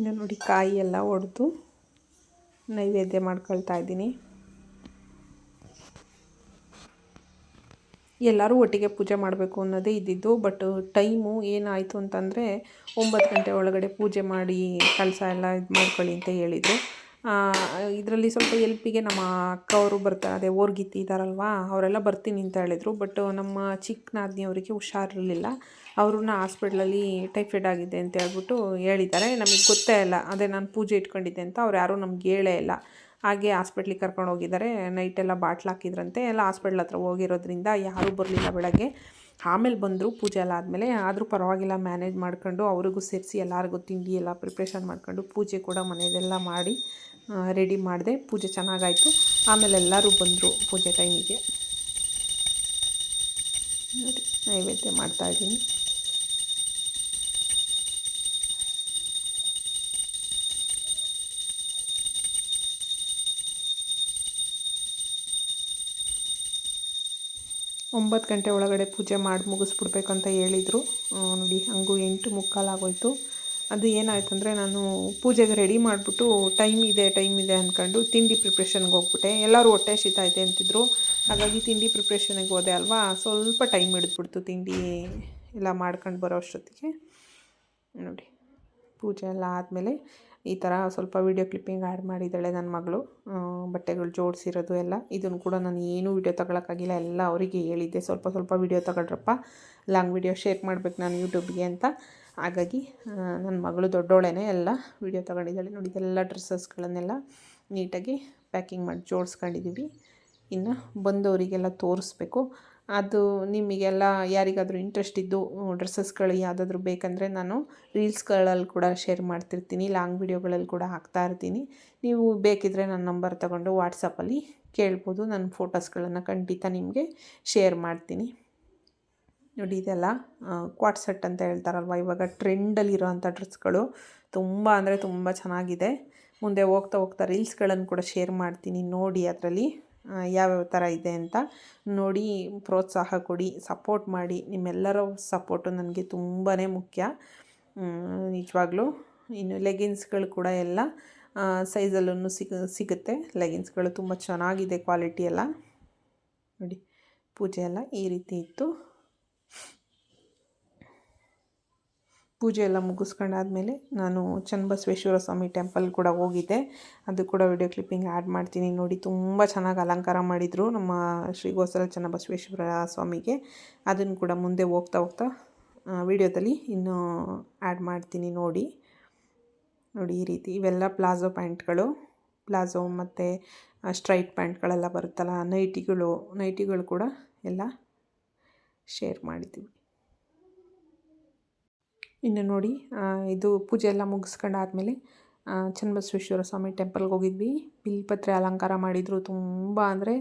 ಇನ್ನು ನೋಡಿ ಕಾಯಿ ಎಲ್ಲ ಒಡೆದು ನೈವೇದ್ಯ ಮಾಡ್ಕೊಳ್ತಾ ಇದ್ದೀನಿ. ಎಲ್ಲರೂ ಒಟ್ಟಿಗೆ ಪೂಜೆ ಮಾಡಬೇಕು ಅನ್ನೋದೇ ಇದ್ದಿದ್ದು ಬಟ್ ಟೈಮು ಏನಾಯಿತು ಅಂತಂದರೆ ಒಂಬತ್ತು ಗಂಟೆ ಒಳಗಡೆ ಪೂಜೆ ಮಾಡಿ ಕಳಸ ಎಲ್ಲ ಇದು ಮಾಡ್ಕೊಳ್ಳಿ ಅಂತ ಹೇಳಿದರು. ಇದರಲ್ಲಿ ಸ್ವಲ್ಪ ಎಲ್ಪಿಗೆ ನಮ್ಮ ಅಕ್ಕ ಅವರು ಬರ್ತಾರೆ. ಅದೇ ಓರ್ಗಿತ್ತಿ ಇದ್ದಾರಲ್ವಾ ಅವರೆಲ್ಲ ಬರ್ತೀನಿ ಅಂತ ಹೇಳಿದರು. ಬಟ್ ನಮ್ಮ ಚಿಕ್ಕ ನಾದಿನಿಯವರಿಗೆ ಹುಷಾರಿರಲಿಲ್ಲ. ಅವ್ರನ್ನ ಹಾಸ್ಪಿಟ್ಲಲ್ಲಿ ಟೈಫಾಯ್ಡ್ ಆಗಿದೆ ಅಂತ ಹೇಳ್ಬಿಟ್ಟು ಹೇಳಿದ್ದಾರೆ. ನಮಗೆ ಗೊತ್ತೇ ಇಲ್ಲ. ಅದೇ ನಾನು ಪೂಜೆ ಇಟ್ಕೊಂಡಿದ್ದೆ ಅಂತ ಅವ್ರು ಯಾರೂ ನಮ್ಗೆ ಹೇಳೇ ಇಲ್ಲ. ಹಾಗೆ ಹಾಸ್ಪಿಟ್ಲಿಗೆ ಕರ್ಕೊಂಡು ಹೋಗಿದ್ದಾರೆ. ನೈಟೆಲ್ಲ ಬಾಟ್ಲು ಹಾಕಿದ್ರಂತೆ. ಎಲ್ಲ ಹಾಸ್ಪಿಟ್ಲ್ ಹತ್ರ ಹೋಗಿರೋದ್ರಿಂದ ಯಾರೂ ಬರಲಿಲ್ಲ ಬೆಳಗ್ಗೆ. ಆಮೇಲೆ ಬಂದರು ಪೂಜೆ ಎಲ್ಲ ಆದಮೇಲೆ. ಆದರೂ ಪರವಾಗಿಲ್ಲ ಮ್ಯಾನೇಜ್ ಮಾಡ್ಕೊಂಡು ಅವ್ರಿಗೂ ಸೇರಿಸಿ ಎಲ್ಲರಿಗೂ ತಿಂಡಿ ಎಲ್ಲ ಪ್ರಿಪ್ರೇಷನ್ ಮಾಡ್ಕೊಂಡು ಪೂಜೆ ಕೂಡ ಮನೆಯದೆಲ್ಲ ಮಾಡಿ ರೆಡಿ ಮಾಡಿದೆ. ಪೂಜೆ ಚೆನ್ನಾಗಾಯಿತು. ಆಮೇಲೆ ಎಲ್ಲರೂ ಬಂದರು ಪೂಜೆ ಟೈಮಿಗೆ. ನೋಡಿ, ನೈವೇದ್ಯ ಮಾಡ್ತಾಯಿದ್ದೀನಿ ಒಂಬತ್ತು ಗಂಟೆ ಒಳಗಡೆ ಪೂಜೆ ಮಾಡಿ ಮುಗಿಸ್ಬಿಡ್ಬೇಕಂತ ಹೇಳಿದರು. ನೋಡಿ, ಹಂಗೂ ಎಂಟು ಮುಕ್ಕಾಲಾಗೋಯ್ತು. ಅದು ಏನಾಯ್ತು ಅಂದರೆ ನಾನು ಪೂಜೆಗೆ ರೆಡಿ ಮಾಡಿಬಿಟ್ಟು ಟೈಮ್ ಇದೆ ಟೈಮ್ ಇದೆ ಅಂದ್ಕೊಂಡು ತಿಂಡಿ ಪ್ರಿಪ್ರೇಷನ್ಗೆ ಹೋಗ್ಬಿಟ್ಟೆ. ಎಲ್ಲರೂ ಹೊಟ್ಟೆ ಶೀತ ಐತೆ ಅಂತಿದ್ರು. ಹಾಗಾಗಿ ತಿಂಡಿ ಪ್ರಿಪ್ರೇಷನ್ಗೆ ಹೋದೆ ಅಲ್ವಾ? ಸ್ವಲ್ಪ ಟೈಮ್ ಹಿಡಿದ್ಬಿಡ್ತು ತಿಂಡಿ ಎಲ್ಲ ಮಾಡ್ಕೊಂಡು ಬರೋ ಅಷ್ಟೊತ್ತಿಗೆ. ನೋಡಿ, ಪೂಜೆ ಎಲ್ಲ ಆದಮೇಲೆ ಈ ಥರ ಸ್ವಲ್ಪ ವೀಡಿಯೋ ಕ್ಲಿಪ್ಪಿಂಗ್ ಆ್ಯಡ್ ಮಾಡಿದ್ದಾಳೆ ನನ್ನ ಮಗಳು. ಬಟ್ಟೆಗಳು ಜೋಡಿಸಿರೋದು ಎಲ್ಲ. ಇದನ್ನು ಕೂಡ ನಾನು ಏನೂ ವೀಡಿಯೋ ತಗೊಳಕ್ಕಾಗಿಲ್ಲ. ಎಲ್ಲ ಅವರಿಗೆ ಹೇಳಿದ್ದೆ. ಸ್ವಲ್ಪ ಸ್ವಲ್ಪ ವೀಡಿಯೋ ತಗೊಳ್ರಪ್ಪ. ಲಾಂಗ್ ವೀಡಿಯೋ ಶೇರ್ ಮಾಡ್ಬೇಕು ನಾನು ಯೂಟ್ಯೂಬ್ಗೆ ಅಂತ. ಹಾಗಾಗಿ ನನ್ನ ಮಗಳು ದೊಡ್ಡೋಳೇನೆ ಎಲ್ಲ ವೀಡಿಯೋ ತೊಗೊಂಡಿದ್ದಾಳೆ. ನೋಡಿ ಎಲ್ಲ ಡ್ರೆಸ್ಸಸ್ಗಳನ್ನೆಲ್ಲ ನೀಟಾಗಿ ಪ್ಯಾಕಿಂಗ್ ಮಾಡಿ ಜೋಡಿಸ್ಕೊಂಡಿದ್ದೀವಿ ಇನ್ನು ಬಂದವರಿಗೆಲ್ಲ ತೋರಿಸ್ಬೇಕು. ಅದು ನಿಮಗೆಲ್ಲ ಯಾರಿಗಾದರೂ ಇಂಟ್ರೆಸ್ಟ್ ಇದ್ದು ಡ್ರೆಸ್ಸಸ್ಗಳು ಯಾವುದಾದ್ರೂ ಬೇಕಂದರೆ ನಾನು ರೀಲ್ಸ್ಗಳಲ್ಲಿ ಕೂಡ ಶೇರ್ ಮಾಡ್ತಿರ್ತೀನಿ ಲಾಂಗ್ ವಿಡಿಯೋಗಳಲ್ಲಿ ಕೂಡ ಹಾಕ್ತಾ ಇರ್ತೀನಿ. ನೀವು ಬೇಕಿದ್ದರೆ ನನ್ನ ನಂಬರ್ ತಗೊಂಡು ವಾಟ್ಸಪ್ಪಲ್ಲಿ ಕೇಳ್ಬೋದು. ನನ್ನ ಫೋಟೋಸ್ಗಳನ್ನು ಖಂಡಿತ ನಿಮಗೆ ಶೇರ್ ಮಾಡ್ತೀನಿ. ನೋಡಿ, ಇದೆಲ್ಲ ಕ್ವಾಟ್ ಸೆಟ್ ಅಂತ ಹೇಳ್ತಾರಲ್ವ? ಇವಾಗ ಟ್ರೆಂಡಲ್ಲಿರೋವಂಥ ಡ್ರೆಸ್ಗಳು ತುಂಬ ಅಂದರೆ ತುಂಬ ಚೆನ್ನಾಗಿದೆ. ಮುಂದೆ ಹೋಗ್ತಾ ಹೋಗ್ತಾ ರೀಲ್ಸ್ಗಳನ್ನು ಕೂಡ ಶೇರ್ ಮಾಡ್ತೀನಿ ನೋಡಿ ಅದರಲ್ಲಿ ಯಾವ್ಯಾವ ಥರ ಇದೆ ಅಂತ. ನೋಡಿ, ಪ್ರೋತ್ಸಾಹ ಕೊಡಿ ಸಪೋರ್ಟ್ ಮಾಡಿ, ನಿಮ್ಮೆಲ್ಲರ ಸಪೋರ್ಟು ನನಗೆ ತುಂಬಾ ಮುಖ್ಯ. ನಿಜವಾಗ್ಲೂ, ಇನ್ನು ಲೆಗಿನ್ಸ್ಗಳು ಕೂಡ ಎಲ್ಲ ಸೈಜಲ್ಲೂ ಸಿಗ, ಸಿಗುತ್ತೆ. ಲೆಗಿನ್ಸ್ಗಳು ತುಂಬ ಚೆನ್ನಾಗಿದೆ ಕ್ವಾಲಿಟಿ ಎಲ್ಲ. ನೋಡಿ, ಪೂಜೆ ಎಲ್ಲ ಈ ರೀತಿ ಇತ್ತು. ಪೂಜೆ ಎಲ್ಲ ಮುಗಿಸ್ಕೊಂಡಾದ್ಮೇಲೆ ನಾನು ಚನ್ನಬಸವೇಶ್ವರ ಸ್ವಾಮಿ ಟೆಂಪಲ್ ಕೂಡ ಹೋಗಿದ್ದೆ. ಅದು ಕೂಡ ವಿಡಿಯೋ ಕ್ಲಿಪ್ಪಿಂಗ್ ಆ್ಯಡ್ ಮಾಡ್ತೀನಿ ನೋಡಿ. ತುಂಬ ಚೆನ್ನಾಗಿ ಅಲಂಕಾರ ಮಾಡಿದರು ನಮ್ಮ ಶ್ರೀ ಗೋಸಲ ಚನ್ನಬಸವೇಶ್ವರ ಸ್ವಾಮಿಗೆ. ಅದನ್ನು ಕೂಡ ಮುಂದೆ ಹೋಗ್ತಾ ಹೋಗ್ತಾ ವಿಡಿಯೋದಲ್ಲಿ ಇನ್ನೂ ಆ್ಯಡ್ ಮಾಡ್ತೀನಿ ನೋಡಿ. ನೋಡಿ ಈ ರೀತಿ ಇವೆಲ್ಲ ಪ್ಲಾಜೋ ಪ್ಯಾಂಟ್ಗಳು. ಪ್ಲಾಜೋ ಮತ್ತು ಸ್ಟ್ರೈಟ್ ಪ್ಯಾಂಟ್ಗಳೆಲ್ಲ ಬರುತ್ತಲ್ಲ, ನೈಟಿಗಳು ನೈಟಿಗಳು ಕೂಡ ಎಲ್ಲ ಶೇರ್ ಮಾಡಿದ್ದೀವಿ. ಇನ್ನು ನೋಡಿ ಇದು ಪೂಜೆ ಎಲ್ಲ ಮುಗಿಸ್ಕೊಂಡಾದ್ಮೇಲೆ ಚನ್ನಬಸವೇಶ್ವರ ಸ್ವಾಮಿ ಟೆಂಪಲ್ಗೆ ಹೋಗಿದ್ವಿ. ಬಿಲ್ಪತ್ರೆ ಅಲಂಕಾರ ಮಾಡಿದರು. ತುಂಬ ಅಂದರೆ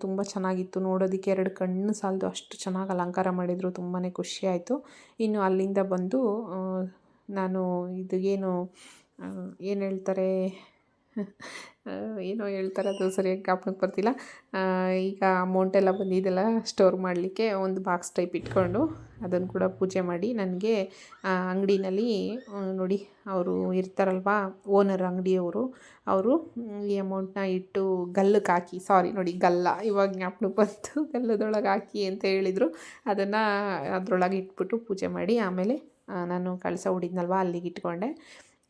ತುಂಬ ಚೆನ್ನಾಗಿತ್ತು. ನೋಡೋದಕ್ಕೆ ಎರಡು ಕಣ್ಣು ಸಾಲದು. ಅಷ್ಟು ಚೆನ್ನಾಗಿ ಅಲಂಕಾರ ಮಾಡಿದರು. ತುಂಬಾ ಖುಷಿಯಾಯಿತು ಇನ್ನು ಅಲ್ಲಿಂದ ಬಂದು ನಾನು ಇದು ಏನು ಏನು ಹೇಳ್ತಾರೆ ಏನೋ ಹೇಳ್ತಾರೆ, ಅದು ಸರಿಯಾಗಿ ಜ್ಞಾಪನಕ್ಕೆ ಬರ್ತಿಲ್ಲ. ಈಗ ಅಮೌಂಟ್ ಎಲ್ಲ ಬಂದಿದ್ದೆಲ್ಲ ಸ್ಟೋರ್ ಮಾಡಲಿಕ್ಕೆ ಒಂದು ಬಾಕ್ಸ್ ಟೈಪ್ ಇಟ್ಕೊಂಡು ಅದನ್ನು ಕೂಡ ಪೂಜೆ ಮಾಡಿ, ನನಗೆ ಅಂಗಡಿನಲ್ಲಿ ನೋಡಿ, ಅವರು ಇರ್ತಾರಲ್ವಾ ಓನರ್ ಅಂಗಡಿಯವರು, ಅವರು ಈ ಅಮೌಂಟ್ನ ಇಟ್ಟು ಗಲ್ಲಕ್ಕೆ ಹಾಕಿ ಸಾರಿ ನೋಡಿ, ಗಲ್ಲ, ಇವಾಗ ಜ್ಞಾಪನಕ್ಕೆ ಬಂತು, ಗಲ್ಲದೊಳಗೆ ಹಾಕಿ ಅಂತ ಹೇಳಿದರು. ಅದನ್ನು ಅದರೊಳಗೆ ಇಟ್ಬಿಟ್ಟು ಪೂಜೆ ಮಾಡಿ, ಆಮೇಲೆ ನಾನು ಕಳಸ ಹೊಡಿದ್ನಲ್ವ ಅಲ್ಲಿಗೆ ಇಟ್ಕೊಂಡೆ.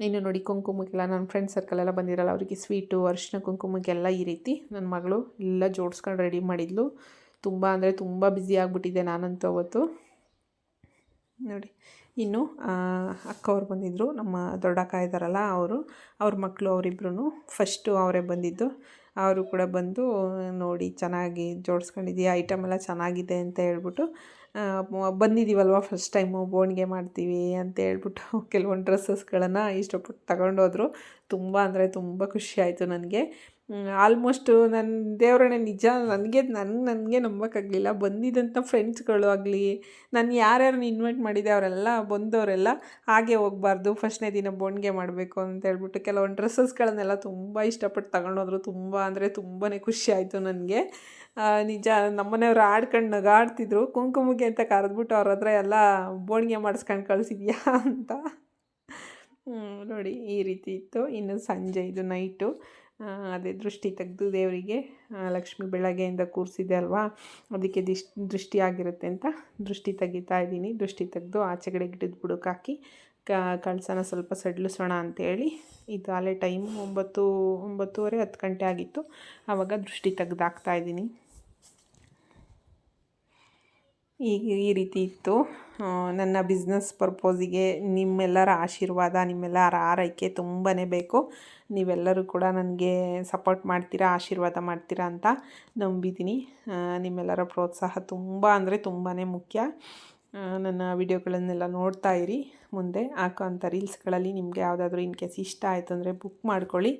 ಇನ್ನು ನೋಡಿ ಕುಂಕುಮಕ್ಕೆಲ್ಲ ನನ್ನ ಫ್ರೆಂಡ್ ಸರ್ಕಲೆಲ್ಲ ಬಂದಿರಲ್ಲ, ಅವರಿಗೆ ಸ್ವೀಟು ಅರಿಶಿನ ಕುಂಕುಮಕ್ಕೆಲ್ಲ ಈ ರೀತಿ ನನ್ನ ಮಗಳು ಎಲ್ಲ ಜೋಡಿಸ್ಕೊಂಡು ರೆಡಿ ಮಾಡಿದ್ಲು. ತುಂಬ ಅಂದರೆ ತುಂಬ ಬ್ಯುಸಿ ಆಗಿಬಿಟ್ಟಿದ್ದೆ ನಾನಂತೂ ಅವತ್ತು. ನೋಡಿ, ಇನ್ನು ಅಕ್ಕವ್ರು ಬಂದಿದ್ದರು ನಮ್ಮ ದೊಡ್ಡಕ್ಕ ಇದ್ದಾರಲ್ಲ ಅವರು, ಅವ್ರ ಮಕ್ಕಳು ಅವರಿಬ್ರು ಫಸ್ಟು ಅವರೇ ಬಂದಿದ್ದು. ಅವರು ಕೂಡ ಬಂದು, ನೋಡಿ, ಚೆನ್ನಾಗಿ ಜೋಡಿಸ್ಕೊಂಡಿದ್ದೀಯ ಐಟಮ್ ಎಲ್ಲ ಚೆನ್ನಾಗಿದೆ ಅಂತ ಹೇಳ್ಬಿಟ್ಟು ಬಂದಿದ್ದೀವಲ್ವ ಫಸ್ಟ್ ಟೈಮು ಬೋಣಿಗೆ ಮಾಡ್ತೀವಿ ಅಂತ ಹೇಳ್ಬಿಟ್ಟು ಕೆಲವೊಂದು ಡ್ರೆಸ್ಸಸ್ಗಳನ್ನು ಇಷ್ಟಪಟ್ಟು ತಗೊಂಡೋದ್ರು. ತುಂಬ ಅಂದರೆ ತುಂಬ ಖುಷಿ ಆಯಿತು ನನಗೆ. ಆಲ್ಮೋಸ್ಟು ನನ್ನ ದೇವ್ರಣ್ಣ ನಿಜ ನನಗೆ ನನಗೆ ನನಗೆ ನಂಬೋಕ್ಕಾಗಲಿಲ್ಲ. ಬಂದಿದ್ದಂಥ ಫ್ರೆಂಡ್ಸ್ಗಳು ಆಗಲಿ, ನಾನು ಯಾರ್ಯಾರನ್ನ ಇನ್ವೈಟ್ ಮಾಡಿದೆ ಅವರೆಲ್ಲ ಬಂದವರೆಲ್ಲ ಹಾಗೆ ಹೋಗಬಾರ್ದು, ಫಸ್ಟ್ನೇ ದಿನ ಬೋಣಿಗೆ ಮಾಡಬೇಕು ಅಂತ ಹೇಳ್ಬಿಟ್ಟು ಕೆಲವೊಂದು ಡ್ರೆಸ್ಸಸ್ಗಳನ್ನೆಲ್ಲ ತುಂಬ ಇಷ್ಟಪಟ್ಟು ತಗೊಂಡೋದ್ರು. ತುಂಬ ಅಂದರೆ ತುಂಬಾ ಖುಷಿ ಆಯಿತು ನನಗೆ. ನಿಜ ನಮ್ಮನೆಯವ್ರು ಆಡ್ಕೊಂಡು ನಗಾಡ್ತಿದ್ರು. ಕುಂಕುಮಕ್ಕೆ ಅಂತ ಕರೆದ್ಬಿಟ್ಟು ಅವ್ರ ಹತ್ರ ಎಲ್ಲ ಬೋಣಿಗೆ ಮಾಡಿಸ್ಕೊಂಡು ಕಳಿಸಿದ್ಯಾ ಅಂತ. ನೋಡಿ ಈ ರೀತಿ ಇತ್ತು. ಇನ್ನು ಸಂಜೆ ಇದು ನೈಟು ಅದೇ ದೃಷ್ಟಿ ತೆಗೆದು ದೇವರಿಗೆ ಲಕ್ಷ್ಮಿ ಬೆಳಗ್ಗೆಯಿಂದ ಕೂರಿಸಿದೆ ಅಲ್ವಾ? ಅದಕ್ಕೆ ದಿಶ್ ದೃಷ್ಟಿ ಆಗಿರುತ್ತೆ ಅಂತ ದೃಷ್ಟಿ ತೆಗಿತಾ ಇದ್ದೀನಿ. ದೃಷ್ಟಿ ತೆಗೆದು ಆಚೆಗಡೆ ಗಿಡದ ಬುಡಕ್ಕೆ ಹಾಕಿ ಕಳಸನ ಸ್ವಲ್ಪ ಸಡಿಲಿಸೋಣ ಅಂತೇಳಿ ಇದು ಅಲ್ಲೇ ಟೈಮ್ ಒಂಬತ್ತು, ಒಂಬತ್ತುವರೆ ಹತ್ತು ಗಂಟೆ ಆಗಿತ್ತು. ಆವಾಗ ದೃಷ್ಟಿ ತೆಗ್ದು ಹಾಕ್ತಾ ಇದ್ದೀನಿ. ಈಗ ಈ ರೀತಿ ಇತ್ತು. ನನ್ನ ಬಿಸ್ನೆಸ್ ಪರ್ಪೋಸಿಗೆ ನಿಮ್ಮೆಲ್ಲರ ಆಶೀರ್ವಾದ, ನಿಮ್ಮೆಲ್ಲರ ಆರೈಕೆ ತುಂಬಾ ಬೇಕು. ನೀವೆಲ್ಲರೂ ಕೂಡ ನನಗೆ ಸಪೋರ್ಟ್ ಮಾಡ್ತೀರಾ, ಆಶೀರ್ವಾದ ಮಾಡ್ತೀರಾ ಅಂತ ನಂಬಿದ್ದೀನಿ ನಿಮ್ಮೆಲ್ಲರ ಪ್ರೋತ್ಸಾಹ ತುಂಬ ಅಂದರೆ ತುಂಬಾ ಮುಖ್ಯ. ನನ್ನ ವಿಡಿಯೋಗಳನ್ನೆಲ್ಲ ನೋಡ್ತಾ ಇರಿ. ಮುಂದೆ ಹಾಕೋಂಥ ರೀಲ್ಸ್ಗಳಲ್ಲಿ ನಿಮಗೆ ಯಾವುದಾದ್ರೂ ಇನ್ ಕೇಸ್ ಇಷ್ಟ ಆಯಿತು ಅಂದರೆ ಬುಕ್ ಮಾಡ್ಕೊಳ್ಳಿ.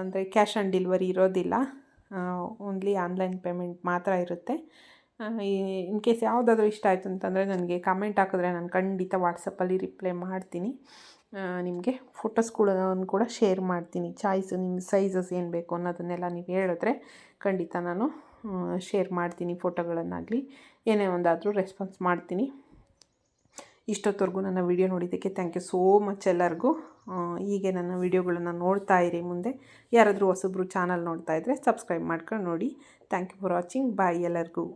ಅಂದರೆ ಕ್ಯಾಶ್ ಆನ್ ಡೆಲಿವರಿ ಇರೋದಿಲ್ಲ. ಓನ್ಲಿ ಆನ್ಲೈನ್ ಪೇಮೆಂಟ್ ಮಾತ್ರ ಇರುತ್ತೆ. ಇನ್ ಕೇಸ್ ಯಾವುದಾದ್ರೂ ಇಷ್ಟ ಆಯಿತು ಅಂತಂದರೆ ನನಗೆ ಕಮೆಂಟ್ ಹಾಕಿದ್ರೆ ನಾನು ಖಂಡಿತ ವಾಟ್ಸಪ್ಪಲ್ಲಿ ರಿಪ್ಲೈ ಮಾಡ್ತೀನಿ. ನಿಮಗೆ ಫೋಟೋಸ್ ಕೂಡ ಶೇರ್ ಮಾಡ್ತೀನಿ. ಚಾಯ್ಸು ನಿಮ್ಮ ಸೈಜಸ್ ಏನು ಬೇಕು ಅನ್ನೋದನ್ನೆಲ್ಲ ನೀವು ಹೇಳಿದ್ರೆ ಖಂಡಿತ ನಾನು ಶೇರ್ ಮಾಡ್ತೀನಿ ಫೋಟೋಗಳನ್ನಾಗಲಿ ಏನೇ ಒಂದಾದರೂ ರೆಸ್ಪಾನ್ಸ್ ಮಾಡ್ತೀನಿ. ಇಷ್ಟೊತ್ತವರೆಗೂ ನನ್ನ ವಿಡಿಯೋ ನೋಡಿದ್ದಕ್ಕೆ ಥ್ಯಾಂಕ್ ಯು ಸೋ ಮಚ್ ಎಲ್ಲರಿಗೂ. ಹೀಗೆ ನನ್ನ ವಿಡಿಯೋಗಳನ್ನು ನೋಡ್ತಾ ಇರಿ ಮುಂದೆ. ಯಾರಾದರೂ ಹೊಸಬ್ರು ಚಾನಲ್ ನೋಡ್ತಾ ಇದ್ದರೆ ಸಬ್ಸ್ಕ್ರೈಬ್ ಮಾಡ್ಕೊಂಡು ನೋಡಿ. Thank you for watching bye ಎಲ್ಲರಿಗೂ.